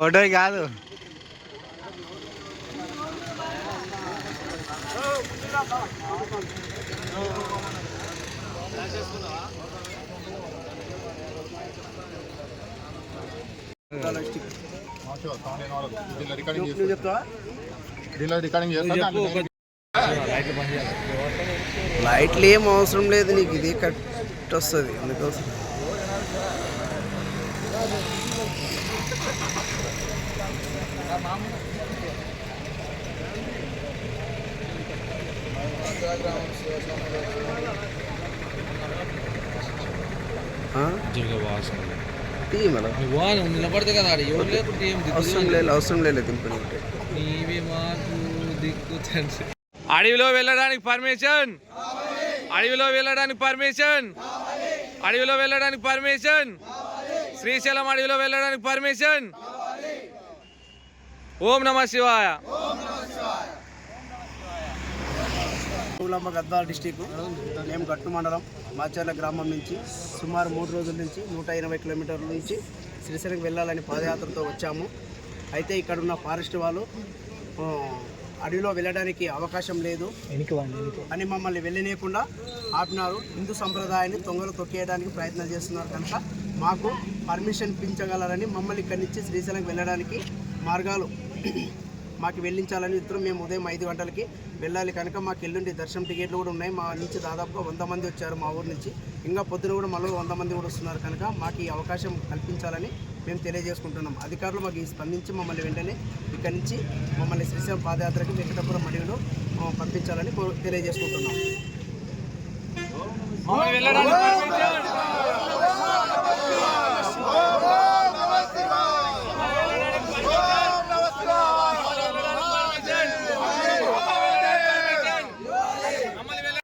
Photo కాదు. లైట్లు ఏం అవసరం లేదు నీకు ఇది కరెక్ట్ వస్తుంది అందుకోసం. మేడం నిలబడితే కదా ఎవరు లేకుంటే ఏం అవసరం లేదు అవసరం లేదు నీవే మాకు దిక్కు అడవిలో వెళ్ళడానికి పర్మిషన్ అడవిలో వెళ్ళడానికి పర్మిషన్ అడవిలో వెళ్ళడానికి పర్మిషన్. శ్రీశైలం అడవిలో వెళ్ళడానికి పర్మిషన్. ఓం నమ శివాయ. పూలమ్మ గద్వాల డిస్టిక్ మేము గట్టు మండలం మాచర్ల గ్రామం నుంచి సుమారు మూడు రోజుల నుంచి నూట ఎనభై కిలోమీటర్ల నుంచి శ్రీశైలం వెళ్ళాలని పాదయాత్రతో వచ్చాము. అయితే ఇక్కడ ఉన్న ఫారెస్ట్ వాళ్ళు అడవిలో వెళ్ళడానికి అవకాశం లేదు. అని మమ్మల్ని వెళ్ళనీయకుండా ఆపినారు. హిందూ సంప్రదాయాన్ని తొంగలు తొక్కేయడానికి ప్రయత్నం చేస్తున్నారు కనుక మాకు పర్మిషన్ ఇప్పించగలరని మమ్మల్ని ఇక్కడి నుంచి శ్రీశైలం వెళ్ళడానికి మార్గాలు మాకు వెళ్ళించాలని ఇద్దరు మేము ఉదయం ఐదు గంటలకి వెళ్ళాలి. కనుక మాకు ఎల్లుండి దర్శనం టికెట్లు కూడా ఉన్నాయి. మా నుంచి దాదాపుగా వంద మంది వచ్చారు మా ఊరు నుంచి. ఇంకా పొద్దున కూడా మళ్ళీ వంద మంది కూడా వస్తున్నారు. కనుక మాకు ఈ అవకాశం కల్పించాలని మేము తెలియజేసుకుంటున్నాం. అధికారులు మాకు ఈ స్పందించి మమ్మల్ని వెంటనే ఇక్కడి నుంచి మమ్మల్ని శ్రీశైలం పాదయాత్రకి వెంకటపురం అడవిలో పంపించాలని తెలియజేసుకుంటున్నాం వెళ్ళడానికి పర్మిషన్